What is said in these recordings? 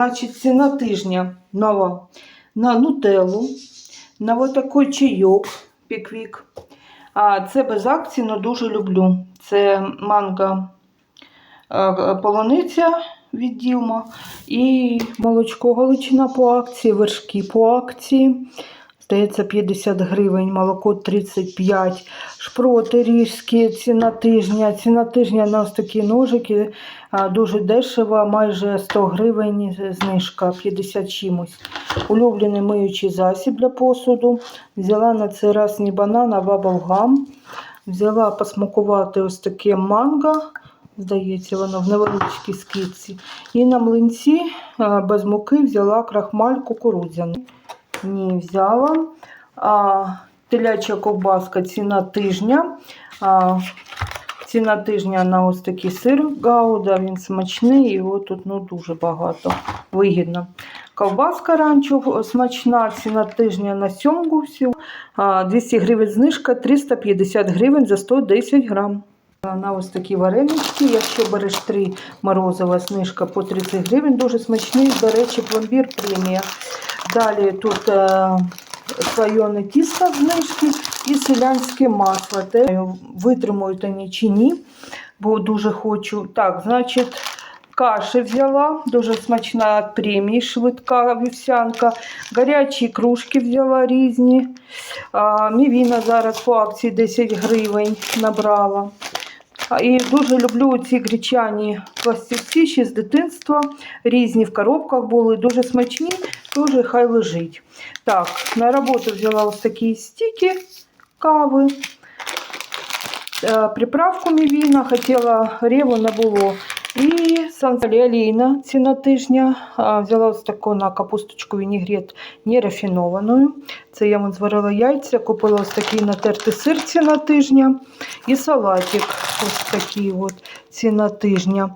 Значить, ціна тижня на, на нутеллу, на ось такий чайок піквік. А це без акцій, але дуже люблю. Це манго е, полуниця від Ділма і молочко Галичина по акції, вершки по акції. Здається, 50 гривень, молоко 35, шпроти ріжські, ціна тижня. Ціна тижня на ось такі ножики дуже дешево, майже 100 гривень знижка, 50 чимось. Улюблений миючий засіб для посуду. Взяла на цей раз не банан, а баблгам. Взяла посмакувати ось таке манго. Здається, воно в невеличкій скидці. І на млинці без муки взяла крахмаль кукурудзяний. Ні, взяла. А, теляча ковбаска ціна тижня. А, ціна тижня на ось такий сир гауда, він смачний, його тут ну, дуже багато. Вигідно. Ковбаска ранчо смачна, ціна тижня на сьомгу всю. 200 гривень знижка, 350 гривень за 110 грам. На ось такі варенички, якщо береш 3 морозова знижка по 30 гривень, дуже смачний, до речі, пломбір премія. Далі тут е, слоєне тісто знижки і селянське масло. Те, витримують вони чи бо дуже хочу. Так, значить, каші взяла, дуже смачна від премії, швидка вівсянка. Гарячі кружки взяла різні. А, мівіна зараз по акції 10 гривень набрала. І дуже люблю ці гречані пластівці ще з дитинства. Різні в коробках були, дуже смачні, дуже хай лежить. Так, на роботу взяла ось такі стіки кави. Е, Приправку мівіна, хотіла реву не було. І санцеліаліна ціна тижня. Взяла ось таку на капусточку вінігрет нерафінованою. Це я вон зварила яйця, купила ось такий натертий сир ціна тижня. І салатик ось такий от ціна тижня.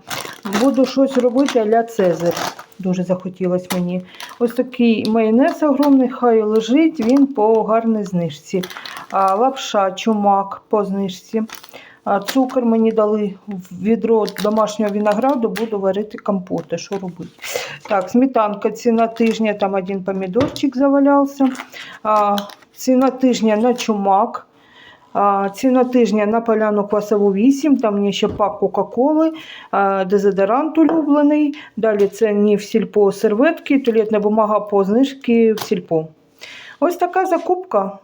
Буду щось робити а-ля Цезарь. Дуже захотілося мені. Ось такий майонез огромний, хай лежить, він по гарній знижці. А, лапша, чумак по знижці. А, цукор мені дали в відро домашнього винограду, буду варити компоти. Що робити? Так, сметанка ціна тижня, там один помідорчик завалявся. А, ціна тижня на чумак. Ціна тижня на поляну квасову 8, там є ще пак Кока-Коли, дезодорант улюблений. Далі це не в сільпо серветки, туалетна бумага по знижці в сільпо. Ось така закупка.